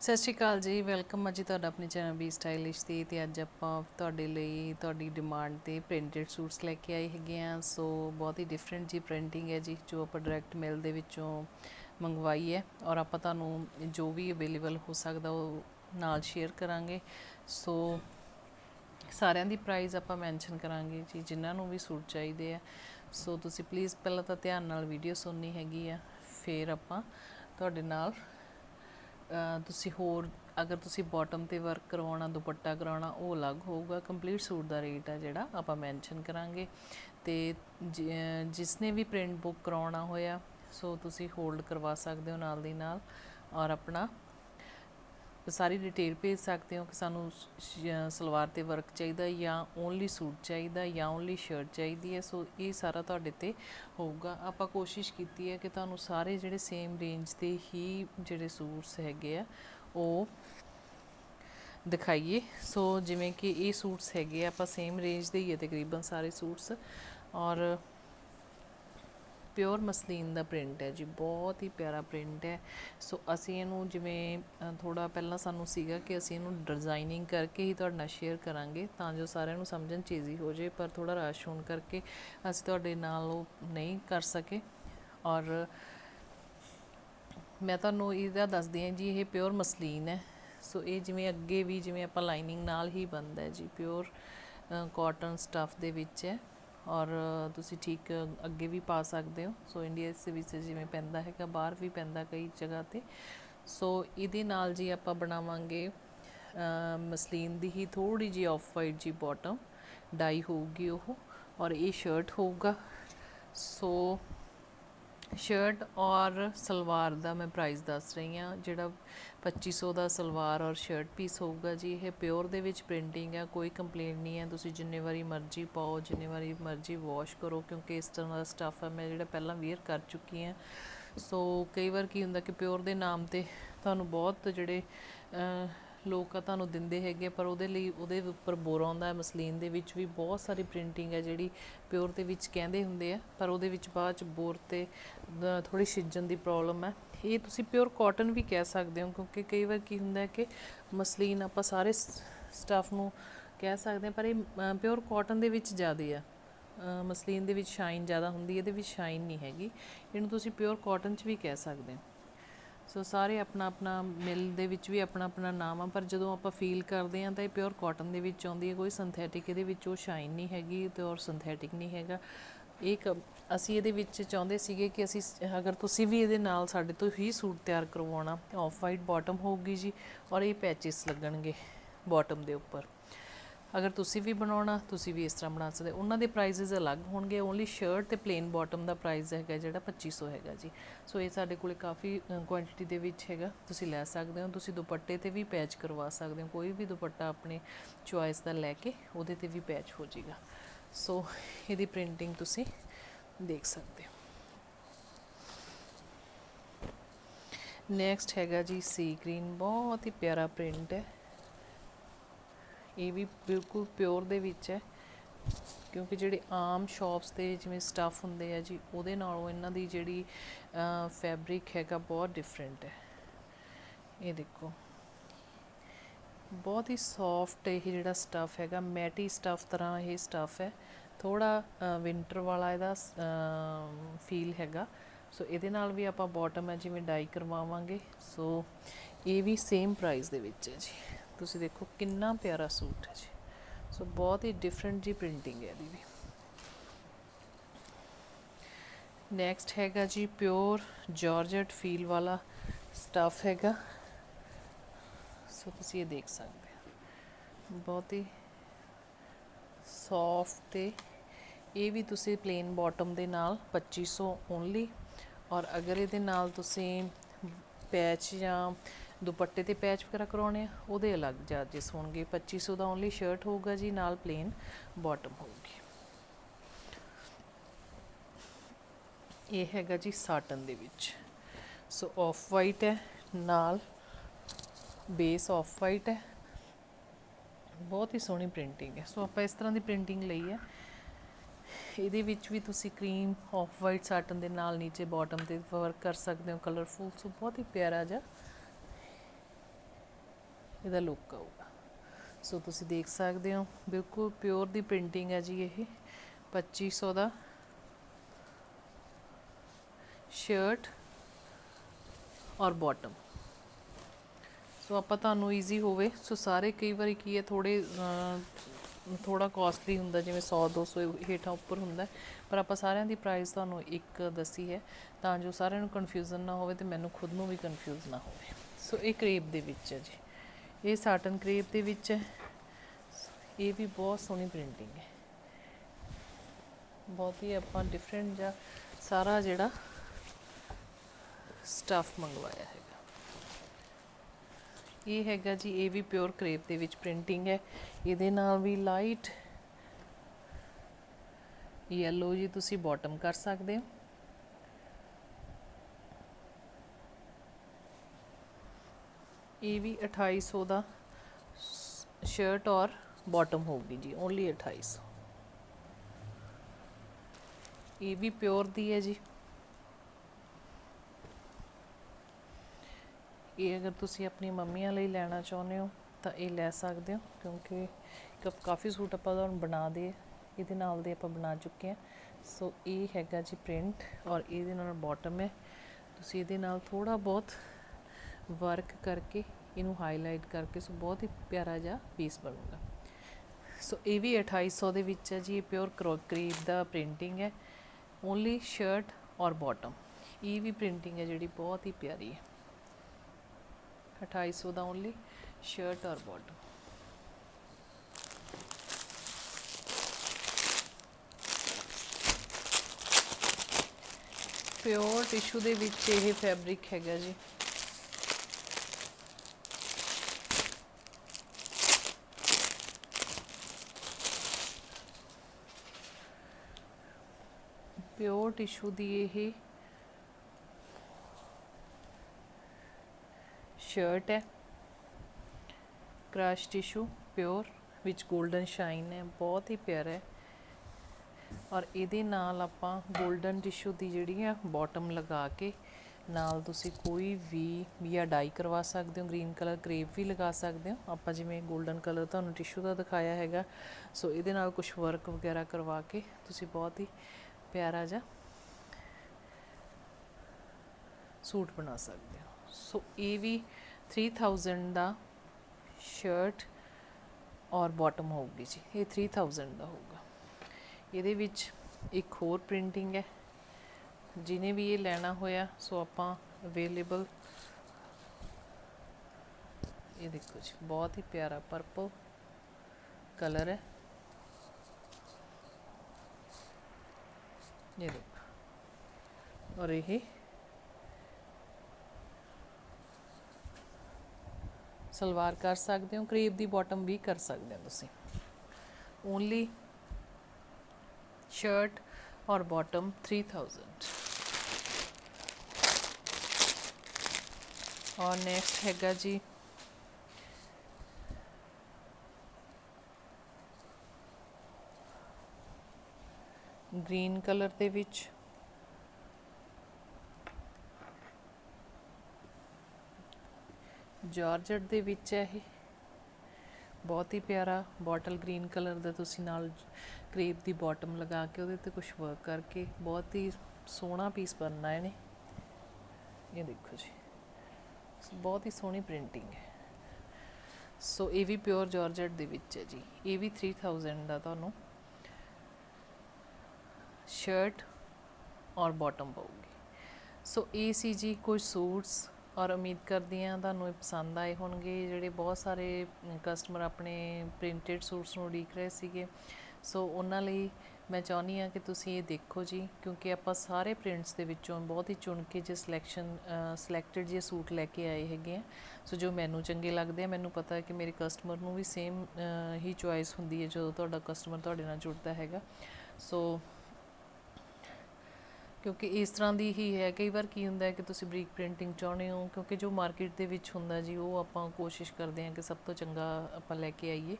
ਸਤਿ ਸ਼੍ਰੀ ਅਕਾਲ ਜੀ, ਵੈਲਕਮ ਅਜੀ ਤੁਹਾਡਾ ਆਪਣੇ ਚੈਨਲ ਬੀ ਸਟਾਈਲਿਸ਼ ਤੇ ਤੇ ਅੱਜ ਆਪਾਂ ਤੁਹਾਡੇ ਲਈ ਤੁਹਾਡੀ ਡਿਮਾਂਡ ਤੇ ਪ੍ਰਿੰਟਡ ਸੂਟਸ ਲੈ ਕੇ ਆਏ ਹੈਗੇ ਆ। ਸੋ ਬਹੁਤ ਹੀ ਡਿਫਰੈਂਟ ਜੀ ਪ੍ਰਿੰਟਿੰਗ ਹੈ ਜੀ, ਜੋ ਆਪਾਂ ਡਾਇਰੈਕਟ ਮੇਲ ਦੇ ਵਿੱਚੋਂ ਮੰਗਵਾਈ ਹੈ। ਔਰ ਆਪਾਂ ਤੁਹਾਨੂੰ ਜੋ ਵੀ ਅਵੇਲੇਬਲ ਹੋ ਸਕਦਾ ਉਹ ਨਾਲ ਸ਼ੇਅਰ ਕਰਾਂਗੇ। ਸੋ ਸਾਰਿਆਂ ਦੀ ਪ੍ਰਾਈਸ ਆਪਾਂ ਮੈਂਸ਼ਨ ਕਰਾਂਗੇ ਜੀ, ਜਿਨ੍ਹਾਂ ਨੂੰ ਵੀ ਸੂਟ ਚਾਹੀਦੇ ਆ। ਸੋ ਤੁਸੀਂ ਪਲੀਜ਼ ਪਹਿਲਾਂ ਤਾਂ ਧਿਆਨ ਨਾਲ ਵੀਡੀਓ ਸੁਣਨੀ ਹੈਗੀ ਆ, ਫਿਰ ਆਪਾਂ ਤੁਹਾਡੇ ਨਾਲ ਤੁਸੀਂ ਹੋਰ ਅਗਰ ਤੁਸੀਂ ਬਾਟਮ ਤੇ ਵਰਕ ਕਰਵਾਉਣਾ ਦੁਪੱਟਾ ਕਰਾਉਣਾ ਉਹ ਅਲੱਗ ਹੋਊਗਾ। ਕੰਪਲੀਟ ਸੂਟ ਦਾ ਰੇਟ ਹੈ ਜਿਹੜਾ ਆਪਾਂ ਮੈਂਸ਼ਨ ਕਰਾਂਗੇ। ਤੇ ਜਿ- ਅ, ਜਿਸਨੇ ਵੀ ਪ੍ਰਿੰਟ ਬੁੱਕ ਕਰਾਉਣਾ ਹੋਇਆ ਸੋ ਤੁਸੀਂ ਹੋਲਡ ਕਰਵਾ ਸਕਦੇ ਹੋ ਨਾਲ ਦੀ ਨਾਲ। ਔਰ ਆਪਣਾ ਸਾਰੀ ਡਿਟੇਲ ਭੇਜ ਸਕਦੇ ਹੋ ਕਿ ਸਾਨੂੰ ਸ਼- ਸਲਵਾਰ ਤੇ ਵਰਕ ਚਾਹੀਦਾ ਜਾਂ ਓਨਲੀ ਸੂਟ ਚਾਹੀਦਾ ਜਾਂ ਓਨਲੀ ਸ਼ਰਟ ਚਾਹੀਦੀ ਹੈ। ਸੋ ਇਹ ਸਾਰਾ ਤੁਹਾਡੇ ਤੇ ਹੋਊਗਾ। ਆਪਾਂ ਕੋਸ਼ਿਸ਼ ਕੀਤੀ ਹੈ ਕਿ ਤੁਹਾਨੂੰ ਸਾਰੇ ਜਿਹੜੇ ਸੇਮ ਰੇਂਜ ਦੇ ਹੀ ਜਿਹੜੇ ਸੂਟਸ ਹੈਗੇ ਆ, ਉਹ ਦਿਖਾਈਏ। ਸੋ ਜਿਵੇਂ ਕਿ ਇਹ ਸੂਟਸ ਹੈਗੇ ਆ, ਆਪਾਂ ਸੇਮ ਰੇਂਜ ਦੇ ਹੀ ਹੈ ਤਕਰੀਬਨ ਸਾਰੇ ਸੂਟਸ ਔਰ ਪਿਓਰ ਮਸਲੀਨ ਦਾ ਪ੍ਰਿੰਟ ਹੈ ਜੀ, ਬਹੁਤ ਹੀ ਪਿਆਰਾ ਪ੍ਰਿੰਟ ਹੈ। ਸੋ ਅਸੀਂ ਇਹਨੂੰ ਜਿਵੇਂ ਥੋੜਾ ਪਹਿਲਾਂ ਸਾਨੂੰ ਸੀਗਾ ਕਿ ਅਸੀਂ ਇਹਨੂੰ ਡਿਜ਼ਾਈਨਿੰਗ ਕਰਕੇ ਹੀ ਤੁਹਾਡੇ ਨਾਲ ਸ਼ੇਅਰ ਕਰਾਂਗੇ, ਤਾਂ ਜੋ ਸਾਰਿਆਂ ਨੂੰ ਸਮਝਣ 'ਚ ਈਜ਼ੀ ਹੋ ਜਾਏ, ਪਰ ਥੋੜਾ ਰਸ਼ ਹੋਣ ਕਰਕੇ ਅਸੀਂ ਤੁਹਾਡੇ ਨਾਲ ਉਹ ਨਹੀਂ ਕਰ ਸਕੇ। ਔਰ ਮੈਂ ਤੁਹਾਨੂੰ ਇਹਦਾ ਦੱਸਦੀ ਹਾਂ ਜੀ, ਇਹ ਪਿਓਰ ਮਸਲੀਨ ਹੈ। ਸੋ ਇਹ ਜਿਵੇਂ ਅੱਗੇ ਵੀ ਜਿਵੇਂ ਆਪਾਂ ਲਾਈਨਿੰਗ ਨਾਲ ਹੀ ਬਣਦਾ ਹੈ ਜੀ ਪਿਓਰ ਕਾਟਨ ਸਟਫ ਦੇ ਵਿੱਚ ਹੈ। ਔਰ ਤੁਸੀਂ ਠੀਕ ਅੱਗੇ ਵੀ ਪਾ ਸਕਦੇ ਹੋ। ਸੋ ਇੰਡੀਆ ਦੇ ਵਿੱਚ ਜਿਵੇਂ ਪੈਂਦਾ ਹੈਗਾ, ਬਾਹਰ ਵੀ ਪੈਂਦਾ ਕਈ ਜਗ੍ਹਾ ਤੇ। ਸੋ ਇਹਦੇ ਨਾਲ ਜੀ ਆਪਾਂ ਬਣਾਵਾਂਗੇ ਮਸਲੀਨ ਦੀ ਹੀ ਥੋੜੀ ਜੀ ਆਫ ਵਾਈਟ ਜੀ ਬਾਟਮ ਡਾਈ ਹੋਊਗੀ ਉਹ ਔਰ ਇਹ ਸ਼ਰਟ ਹੋਊਗਾ। ਸੋ ਸ਼ਰਟ ਔਰ ਸਲਵਾਰ ਦਾ ਮੈਂ ਪ੍ਰਾਈਸ ਦੱਸ ਰਹੀ ਹਾਂ। ਜਿਹੜਾ 2500 ਦਾ ਸਲਵਾਰ ਔਰ ਸ਼ਰਟ ਪੀਸ ਹੋਊਗਾ ਜੀ, ਇਹ ਪਿਓਰ ਦੇ ਵਿੱਚ ਪ੍ਰਿੰਟਿੰਗ ਹੈ, ਕੋਈ ਕੰਪਲੇਂਟ ਨਹੀਂ ਹੈ। ਤੁਸੀਂ ਜਿੰਨੇ ਵਾਰੀ ਮਰਜ਼ੀ ਪਾਓ, ਜਿੰਨੇ ਵਾਰੀ ਮਰਜ਼ੀ ਵਾਸ਼ ਕਰੋ, ਕਿਉਂਕਿ ਇਸ ਤਰ੍ਹਾਂ ਦਾ ਸਟੱਫ ਹੈ, ਮੈਂ ਜਿਹੜਾ ਪਹਿਲਾਂ ਵੇਅਰ ਕਰ ਚੁੱਕੀ ਹਾਂ। ਸੋ ਕਈ ਵਾਰ ਕੀ ਹੁੰਦਾ ਕਿ ਪਿਓਰ ਦੇ ਨਾਮ ਤੇ ਤੁਹਾਨੂੰ ਬਹੁਤ ਜਿਹੜੇ ਲੋਕ ਆ ਤੁਹਾਨੂੰ ਦਿੰਦੇ ਹੈਗੇ ਪਰ ਉਹਦੇ ਲਈ ਉਹਦੇ ਉੱਪਰ ਬੋਰ ਆਉਂਦਾ ਮਸਲੀਨ ਦੇ ਵਿੱਚ ਵੀ ਬਹੁਤ ਸਾਰੀ ਪ੍ਰਿੰਟਿੰਗ ਹੈ ਜਿਹੜੀ ਪਿਓਰ ਦੇ ਵਿੱਚ ਕਹਿੰਦੇ ਹੁੰਦੇ ਆ, ਪਰ ਉਹਦੇ ਵਿੱਚ ਬਾਅਦ ਚ ਬੋਰ ਤੇ ਥੋੜੀ ਛਿੱਜਣ ਦੀ ਪ੍ਰੋਬਲਮ ਹੈ। ਇਹ ਤੁਸੀਂ ਪਿਓਰ ਕਾਟਨ ਵੀ ਕਹਿ ਸਕਦੇ ਹੋ, ਕਿਉਂਕਿ ਕਈ ਵਾਰ ਕੀ ਹੁੰਦਾ ਹੈ ਕਿ ਮਸਲੀਨ ਆਪਾਂ ਸਾਰੇ ਸਟਾਫ ਨੂੰ ਕਹਿ ਸਕਦੇ ਹਾਂ, ਪਰ ਇਹ ਪਿਓਰ ਕਾਟਨ ਦੇ ਵਿੱਚ ਜ਼ਿਆਦਾ ਆ। ਮਸਲੀਨ ਦੇ ਵਿੱਚ ਸ਼ਾਈਨ ਜ਼ਿਆਦਾ ਹੁੰਦੀ ਹੈ, ਇਹਦੇ ਵਿੱਚ ਸ਼ਾਈਨ ਨਹੀਂ ਹੈਗੀ। ਇਹਨੂੰ ਤੁਸੀਂ ਪਿਓਰ ਕਾਟਨ 'ਚ ਵੀ ਕਹਿ ਸਕਦੇ ਹੋ। ਸੋ ਸਾਰੇ ਆਪਣਾ ਆਪਣਾ ਮਿਲ ਦੇ ਵਿੱਚ ਵੀ ਆਪਣਾ ਆਪਣਾ ਨਾਮ ਆ, ਪਰ ਜਦੋਂ ਆਪਾਂ ਫੀਲ ਕਰਦੇ ਹਾਂ ਤਾਂ ਇਹ ਪਿਓਰ ਕਾਟਨ ਦੇ ਵਿੱਚ ਆਉਂਦੀ ਹੈ, ਕੋਈ ਸਿੰਥੈਟਿਕ ਇਹਦੇ ਵਿੱਚ ਉਹ ਸ਼ਾਈਨ ਨਹੀਂ ਹੈਗੀ, ਤੇ ਔਰ ਸਿੰਥੈਟਿਕ ਨਹੀਂ ਹੈਗਾ। ਇਹ ਕ- ਅਸੀਂ ਇਹਦੇ ਵਿੱਚ ਚਾਹੁੰਦੇ ਸੀਗੇ ਕਿ ਅਸੀਂ ਅਗਰ ਤੁਸੀਂ ਵੀ ਇਹਦੇ ਨਾਲ ਸਾਡੇ ਤੋਂ ਹੀ ਸੂਟ ਤਿਆਰ ਕਰਵਾਉਣਾ ਆਫ ਵਾਈਟ ਬਾਟਮ ਹੋਊਗੀ ਜੀ, ਔਰ ਇਹ ਪੈਚਸ ਲੱਗਣਗੇ ਬਾਟਮ ਦੇ ਉੱਪਰ। ਅਗਰ ਤੁਸੀਂ ਵੀ ਬਣਾਉਣਾ, ਤੁਸੀਂ ਵੀ ਇਸ ਤਰ੍ਹਾਂ ਬਣਾ ਸਕਦੇ ਉਹਨਾਂ ਦੇ ਪ੍ਰਾਈਸਸ ਅਲੱਗ ਹੋਣਗੇ ਓਨਲੀ ਸ਼ਰਟ ਤੇ ਪਲੇਨ ਬਾਟਮ ਦਾ ਪ੍ਰਾਈਸ ਹੈਗਾ ਜਿਹੜਾ 2500 ਹੈਗਾ ਜੀ। ਸੋ ਇਹ ਸਾਡੇ ਕੋਲੇ ਕਾਫੀ ਕੁਆਂਟੀਟੀ ਦੇ ਵਿੱਚ ਹੈਗਾ। ਤੁਸੀਂ ਲੈ ਸਕਦੇ ਹੋ, ਤੁਸੀਂ ਦੁਪੱਟੇ ਤੇ ਵੀ ਪੈਚ ਕਰਵਾ ਸਕਦੇ ਹੋ। ਕੋਈ ਵੀ ਦੁਪੱਟਾ ਆਪਣੇ ਚੁਆਇਸ ਦਾ ਲੈ ਕੇ ਉਹਦੇ ਤੇ ਵੀ ਪੈਚ ਹੋ ਜਾਏਗਾ। ਸੋ ਇਹਦੀ ਪ੍ਰਿੰਟਿੰਗ ਤੁਸੀਂ ਦੇਖ ਸਕਦੇ ਹੋ। ਨੈਕਸਟ ਹੈਗਾ ਜੀ ਸੀ ਗ੍ਰੀਨ ਬਹੁਤ ਹੀ ਪਿਆਰਾ ਪ੍ਰਿੰਟ ਹੈ। ਇਹ ਵੀ ਬਿਲਕੁਲ ਪਿਓਰ ਦੇ ਵਿੱਚ ਹੈ, ਕਿਉਂਕਿ ਜਿਹੜੇ ਆਮ ਸ਼ਾਪਸ ਤੇ ਜਿਵੇਂ ਸਟੱਫ ਹੁੰਦੇ ਆ ਜੀ, ਉਹਦੇ ਨਾਲੋਂ ਇਹਨਾਂ ਦੀ ਜਿਹੜੀ ਫੈਬਰਿਕ ਹੈਗਾ ਬਹੁਤ ਡਿਫਰੈਂਟ ਹੈ। ਇਹ ਦੇਖੋ। ਬਹੁਤ ਹੀ ਸੌਫਟ ਇਹ ਜਿਹੜਾ ਸਟੱਫ ਹੈਗਾ ਮੈਟੀ ਸਟੱਫ ਤਰ੍ਹਾਂ ਇਹ ਸਟੱਫ ਹੈ। ਥੋੜਾ ਵਿੰਟਰ ਵਾਲਾ ਇਹਦਾ ਫੀਲ ਹੈਗਾ। ਸੋ ਇਹਦੇ ਨਾਲ ਵੀ ਆਪਾਂ ਬਾਟਮ ਹੈ, ਜਿਵੇਂ ਡਾਈ ਕਰਵਾਵਾਂਗੇ। ਸੋ ਇਹ ਵੀ ਸੇਮ ਪ੍ਰਾਈਸ ਦੇ ਵਿੱਚ ਹੈ ਜੀ। ਤੁਸੀਂ ਦੇਖੋ ਕਿੰਨਾ ਪਿਆਰਾ ਸੂਟ ਹੈ ਜੀ। ਸੋ ਬਹੁਤ ਹੀ ਡਿਫਰੈਂਟ ਜੀ ਪ੍ਰਿੰਟਿੰਗ ਹੈ ਇਹਦੀ ਵੀ। ਨੈਕਸਟ ਹੈਗਾ ਜੀ ਪਿਓਰ ਜਾਰਜਟ ਫੀਲ ਵਾਲਾ ਸਟੱਫ ਹੈਗਾ। ਸੋ ਤੁਸੀਂ ਇਹ ਦੇਖ ਸਕਦੇ ਹੋ। ਬਹੁਤ ਹੀ ਸੌਫਟ ਤੇ ਇਹ ਵੀ ਤੁਸੀਂ ਪਲੇਨ ਬਾਟਮ ਦੇ ਨਾਲ 2500 ਓਨਲੀ ਔਰ ਅਗਰ ਇਹਦੇ ਨਾਲ ਤੁਸੀਂ ਪੈਚ ਜਾਂ ਦੁਪੱਟੇ ਤੇ ਪੈਚ ਵਗੈਰਾ ਕਰਾਉਣੇ ਆ, ਉਹਦੇ ਅਲੱਗ ਚਾਰजेस ਹੋਣਗੇ। 2500 ਦਾ ਓਨਲੀ ਸ਼ਰਟ ਹੋਊਗਾ ਜੀ, ਨਾਲ ਪਲੇਨ ਬਾਟਮ ਹੋਊਗੀ। ਇਹ ਹੈਗਾ ਜੀ ਸਾਟਨ ਦੇ ਵਿੱਚ। ਸੋ ਆਫ ਵਾਈਟ ਹੈ, ਨਾਲ ਬੇਸ ਆਫ ਵਾਈਟ ਹੈ। ਬਹੁਤ ਹੀ ਸੋਹਣੀ ਪ੍ਰਿੰਟਿੰਗ ਹੈ। ਸੋ ਆਪਾਂ ਇਸ ਤਰ੍ਹਾਂ ਦੀ ਪ੍ਰਿੰਟਿੰਗ ਲਈ ਹੈ। ਇਹਦੇ ਵਿੱਚ ਵੀ ਤੁਸੀਂ ਕਰੀਮ ਆਫ ਵਾਈਟ ਸਾਟਨ ਦੇ ਨਾਲ ਨੀਚੇ ਬਾਟਮ ਤੇ ਵਰਕ ਕਰ ਸਕਦੇ ਹੋ। ਕਲਰਫੁਲ ਸੋ ਬਹੁਤ ਹੀ ਪਿਆਰਾ ਜਿਹਾ ਇਹਦਾ ਲੁੱਕ ਆਊਗਾ। ਸੋ ਤੁਸੀਂ ਦੇਖ ਸਕਦੇ ਹੋ, ਬਿਲਕੁਲ ਪਿਓਰ ਦੀ ਪ੍ਰਿੰਟਿੰਗ ਹੈ ਜੀ ਇਹ। 2500 ਦਾ ਸ਼ਰਟ ਔਰ ਬਾਟਮ ਸੋ ਆਪਾਂ ਤੁਹਾਨੂੰ ਈਜ਼ੀ ਹੋਵੇ। ਸੋ ਸਾਰੇ ਕਈ ਵਾਰੀ ਕੀ ਹੈ ਥੋੜੇ ਥੋੜਾ ਕਾਸਟਲੀ ਹੁੰਦਾ, ਜਿਵੇਂ 100 200 ਹੇਠਾਂ ਉੱਪਰ ਹੁੰਦਾ ਪਰ ਆਪਾਂ ਸਾਰਿਆਂ ਦੀ ਪ੍ਰਾਈਸ ਤੁਹਾਨੂੰ ਇੱਕ ਦੱਸੀ ਹੈ। ਤਾਂ ਜੋ ਸਾਰਿਆਂ ਨੂੰ ਕਨਫਿਊਜ਼ਨ ਨਾ ਹੋਵੇ ਤੇ ਮੈਨੂੰ ਖੁਦ ਨੂੰ ਵੀ ਕਨਫਿਊਜ਼ ਨਾ ਹੋਵੇ। ਸੋ ਇਹ ਕ੍ਰੇਪ ਦੇ ਵਿੱਚ ਹੈ ਜੀ। ਇਹ ਸਾਟਨ ਕ੍ਰੇਪ ਦੇ ਵਿੱਚ ਹੈ। ਇਹ ਵੀ ਬਹੁਤ ਸੋਹਣੀ ਪ੍ਰਿੰਟਿੰਗ ਹੈ। ਬਹੁਤ ਹੀ ਆਪਾਂ ਡਿਫਰੈਂਟ ਜਾਂ ਸਾਰਾ ਜਿਹੜਾ ਸਟਫ ਮੰਗਵਾਇਆ ਹੈਗਾ। ਇਹ ਹੈਗਾ ਜੀ, ਇਹ ਵੀ ਪਿਓਰ ਕ੍ਰੇਪ ਦੇ ਵਿੱਚ ਪ੍ਰਿੰਟਿੰਗ ਹੈ। ਇਹਦੇ ਨਾਲ ਵੀ ਲਾਈਟ ਯੈਲੋ ਜੀ ਤੁਸੀਂ ਬਾਟਮ ਕਰ ਸਕਦੇ ਹੋ। ਇਹ ਵੀ 2800 ਦਾ ਸ਼ਰਟ ਔਰ ਬਾਟਮ ਹੋਊਗੀ ਜੀ ਓਨਲੀ 2800 ਇਹ ਵੀ ਪਿਓਰ ਦੀ ਹੈ ਜੀ। ਇਹ ਅਗਰ ਤੁਸੀਂ ਆਪਣੀ ਮੰਮੀਆਂ ਲਈ ਲੈਣਾ ਚਾਹੁੰਦੇ ਹੋ, ਤਾਂ ਇਹ ਲੈ ਸਕਦੇ ਹੋ, ਕਿਉਂਕਿ ਕਾਫੀ ਸੂਟ ਆਪਾਂ ਤੁਹਾਨੂੰ ਬਣਾ ਦੇ ਇਹਦੇ ਨਾਲ ਦੇ ਆਪਾਂ ਬਣਾ ਚੁੱਕੇ ਹਾਂ। ਸੋ ਇਹ ਹੈਗਾ ਜੀ ਪ੍ਰਿੰਟ ਔਰ ਇਹਦੇ ਨਾਲ ਬਾਟਮ ਹੈ। ਤੁਸੀਂ ਇਹਦੇ ਨਾਲ ਥੋੜਾ ਬਹੁਤ ਵਰਕ ਕਰਕੇ ਇਹਨੂੰ ਹਾਈਲਾਈਟ ਕਰਕੇ ਸੋ ਬਹੁਤ ਹੀ ਪਿਆਰਾ ਜਿਹਾ ਪੀਸ ਬਣੂਗਾ। ਸੋ ਇਹ ਵੀ 2800 ਦੇ ਵਿੱਚ ਹੈ ਜੀ, ਇਹ ਪਿਓਰ ਕਰੋਕਰੀ ਦਾ ਪ੍ਰਿੰਟਿੰਗ ਹੈ। ਓਨਲੀ ਸ਼ਰਟ ਔਰ ਬਾਟਮ ਇਹ ਵੀ ਪ੍ਰਿੰਟਿੰਗ ਹੈ ਜਿਹੜੀ ਬਹੁਤ ਹੀ ਪਿਆਰੀ ਹੈ। 2800 ਦਾ ਓਨਲੀ ਸ਼ਰਟ ਔਰ ਬਾਟਮ ਪਿਓਰ ਟਿਸ਼ੂ ਦੇ ਵਿੱਚ ਇਹ ਫੈਬਰਿਕ ਹੈਗਾ ਜੀ। ਪਿਓਰ ਟਿਸ਼ੂ ਦੀ ਇਹ ਸ਼ਰਟ ਹੈ। ਕ੍ਰਸ਼ ਟਿਸ਼ੂ, ਪਿਓਰ, ਵਿੱਚ ਗੋਲਡਨ ਸ਼ਾਈਨ ਹੈ, ਬਹੁਤ ਹੀ ਪਿਆਰਾ ਹੈ। ਔਰ ਇਹਦੇ ਨਾਲ ਆਪਾਂ ਗੋਲਡਨ ਟਿਸ਼ੂ ਦੀ ਜਿਹੜੀ ਆ ਬਾਟਮ ਲਗਾ ਕੇ ਨਾਲ ਤੁਸੀਂ ਕੋਈ ਵੀ ਜਾਂ ਡਾਈ ਕਰਵਾ ਸਕਦੇ ਹੋ ਗ੍ਰੀਨ ਕਲਰ ਕਰੇਪ ਵੀ ਲਗਾ ਸਕਦੇ ਹੋ। ਆਪਾਂ ਜਿਵੇਂ ਗੋਲਡਨ ਕਲਰ ਤੁਹਾਨੂੰ ਟਿਸ਼ੂ ਦਾ ਦਿਖਾਇਆ ਹੈਗਾ, ਸੋ ਇਹਦੇ ਨਾਲ ਕੁਝ ਵਰਕ ਵਗੈਰਾ ਕਰਵਾ ਕੇ ਤੁਸੀਂ ਬਹੁਤ ਹੀ ਪਿਆਰਾ ਜਿਹਾ। ਸੂਟ ਬਣਾ ਸਕਦੇ ਹੋ। ਸੋ ਇਹ ਵੀ 3000 ਦਾ ਸ਼ਰਟ ਔਰ ਬਾਟਮ ਹੋਊਗੀ ਜੀ। ਇਹ 3000 ਦਾ ਹੋਊਗਾ। ਇਹਦੇ ਵਿੱਚ ਇੱਕ ਹੋਰ ਪ੍ਰਿੰਟਿੰਗ ਹੈ। ਜਿਹਨੇ ਵੀ ਇਹ ਲੈਣਾ ਹੋਇਆ, ਸੋ ਆਪਾਂ ਅਵੇਲੇਬਲ ਇਹ ਦੇਖੋ ਜੀ, ਬਹੁਤ ਹੀ ਪਿਆਰਾ ਪਰਪਲ ਕਲਰ ਹੈ। ਇਹ ਦੇਖੋ ਔਰ ਇਹ ਸਲਵਾਰ ਕਰ ਸਕਦੇ ਹੋ ਕਰੀਬ ਦੀ ਬਾਟਮ ਵੀ ਕਰ ਸਕਦੇ ਹੋ ਤੁਸੀਂ ਓਨਲੀ ਸ਼ਰਟ ਔਰ ਬਾਟਮ 3000 ਔਰ ਨੈਕਸਟ ਹੈਗਾ ਜੀ ਗ੍ਰੀਨ ਕਲਰ ਦੇ ਵਿੱਚ। ਜਾਰਜਟ ਦੇ ਵਿੱਚ ਹੈ ਇਹ। ਬਹੁਤ ਹੀ ਪਿਆਰਾ ਬੋਟਲ ਗ੍ਰੀਨ ਕਲਰ ਦਾ ਤੁਸੀਂ ਨਾਲ ਕ੍ਰੇਪ ਦੀ ਬਾਟਮ ਲਗਾ ਕੇ ਉਹਦੇ ਤੇ ਕੁਝ ਵਰਕ ਕਰਕੇ ਬਹੁਤ ਹੀ ਸੋਹਣਾ ਪੀਸ ਬਣਨਾ ਇਹਨੇ। ਇਹ ਦੇਖੋ ਜੀ। ਬਹੁਤ ਹੀ ਸੋਹਣੀ ਪ੍ਰਿੰਟਿੰਗ ਹੈ। ਸੋ ਇਹ ਵੀ ਪਿਓਰ ਜਾਰਜਟ ਦੇ ਵਿੱਚ ਹੈ ਜੀ। ਇਹ ਵੀ 3000 ਦਾ ਤੁਹਾਨੂੰ ਸ਼ਰਟ ਔਰ ਬਾਟਮ ਪਾਉਗੀ ਸੋ ਇਹ ਸੀ ਜੀ ਕੁਝ ਸੂਟਸ ਔਰ ਉਮੀਦ ਕਰਦੀ ਹਾਂ ਤੁਹਾਨੂੰ ਇਹ ਪਸੰਦ ਆਏ ਹੋਣਗੇ ਜਿਹੜੇ ਬਹੁਤ ਸਾਰੇ ਕਸਟਮਰ ਆਪਣੇ ਪ੍ਰਿੰਟਡ ਸੂਟਸ ਨੂੰ ਉਡੀਕ ਰਹੇ ਸੀਗੇ ਸੋ ਉਹਨਾਂ ਲਈ ਮੈਂ ਚਾਹੁੰਦੀ ਹਾਂ ਕਿ ਤੁਸੀਂ ਇਹ ਦੇਖੋ ਜੀ ਕਿਉਂਕਿ ਆਪਾਂ ਸਾਰੇ ਪ੍ਰਿੰਟਸ ਦੇ ਵਿੱਚੋਂ ਬਹੁਤ ਹੀ ਚੁਣ ਕੇ ਜੇ ਸਿਲੈਕਸ਼ਨ ਸਿਲੈਕਟਡ ਜੇ ਸੂਟ ਲੈ ਕੇ ਆਏ ਹੈਗੇ ਆ ਸੋ ਜੋ ਮੈਨੂੰ ਚੰਗੇ ਲੱਗਦੇ ਆ ਮੈਨੂੰ ਪਤਾ ਹੈ ਕਿ ਮੇਰੇ ਕਸਟਮਰ ਨੂੰ ਵੀ ਸੇਮ ਹੀ ਚੁਆਇਸ ਹੁੰਦੀ ਹੈ ਜਦੋਂ ਤੁਹਾਡਾ ਕਸਟਮਰ ਤੁਹਾਡੇ ਨਾਲ ਜੁੜਦਾ ਹੈਗਾ ਸੋ ਕਿਉਂਕਿ ਇਸ ਤਰ੍ਹਾਂ ਦੀ ਹੀ ਹੈ, ਕਈ ਵਾਰ ਕੀ ਹੁੰਦਾ ਹੈ ਕਿ ਤੁਸੀਂ ਬਰੀਕ ਪ੍ਰਿੰਟਿੰਗ ਚਾਹੁੰਦੇ ਹੋ, ਕਿਉਂਕਿ ਜੋ ਮਾਰਕੀਟ ਦੇ ਵਿੱਚ ਹੁੰਦਾ ਜੀ, ਉਹ ਆਪਾਂ ਕੋਸ਼ਿਸ਼ ਕਰਦੇ ਹਾਂ ਕਿ ਸਭ ਤੋਂ ਚੰਗਾ ਆਪਾਂ ਲੈ ਕੇ ਆਈਏ।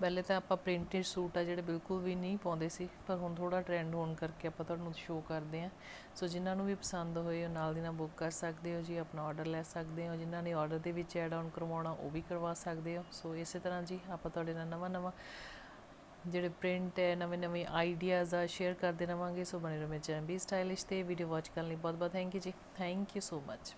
ਪਹਿਲੇ ਤਾਂ ਆਪਾਂ ਪ੍ਰਿੰਟਡ ਸੂਟ ਆ ਜਿਹੜੇ ਬਿਲਕੁਲ ਵੀ ਨਹੀਂ ਪਾਉਂਦੇ ਸੀ, ਪਰ ਹੁਣ ਥੋੜਾ ਟ੍ਰੈਂਡ ਹੋਣ ਕਰਕੇ ਆਪਾਂ ਤੁਹਾਨੂੰ ਸ਼ੋਅ ਕਰਦੇ ਹਾਂ। ਸੋ ਜਿਨ੍ਹਾਂ ਨੂੰ ਵੀ ਪਸੰਦ ਹੋਏ, ਉਹ ਨਾਲ ਦੀ ਨਾਲ ਬੁੱਕ ਕਰ ਸਕਦੇ ਹੋ ਜੀ, ਆਪਣਾ ਆਰਡਰ ਲੈ ਸਕਦੇ ਹੋ। ਜਿਨ੍ਹਾਂ ਨੇ ਆਰਡਰ ਦੇ ਵਿੱਚ ਐਡ ਆਨ ਕਰਵਾਉਣਾ, ਉਹ ਵੀ ਕਰਵਾ ਸਕਦੇ ਹੋ। ਸੋ ਇਸੇ ਤਰ੍ਹਾਂ ਜੀ, ਆਪਾਂ ਤੁਹਾਡੇ ਨਾਲ ਨਵਾਂ ਨਵਾਂ ਜਿਹੜੇ ਪ੍ਰਿੰਟ ਹੈ, ਨਵੇਂ ਨਵੇਂ ਆਈਡੀਆਜ਼ ਆ ਸ਼ੇਅਰ ਕਰਦੇ ਰਵਾਂਗੇ। ਸੋ ਬਣੇ ਰਹੋ ਮੇਰੇ ਚੈਨਲ ਵੀ ਸਟਾਈਲਿਸ਼ ਤੇ ਵੀਡੀਓ ਵਾਚ ਕਰਨ ਲਈ ਬਹੁਤ ਬਹੁਤ ਥੈਂਕ ਯੂ ਜੀ। Thank you so much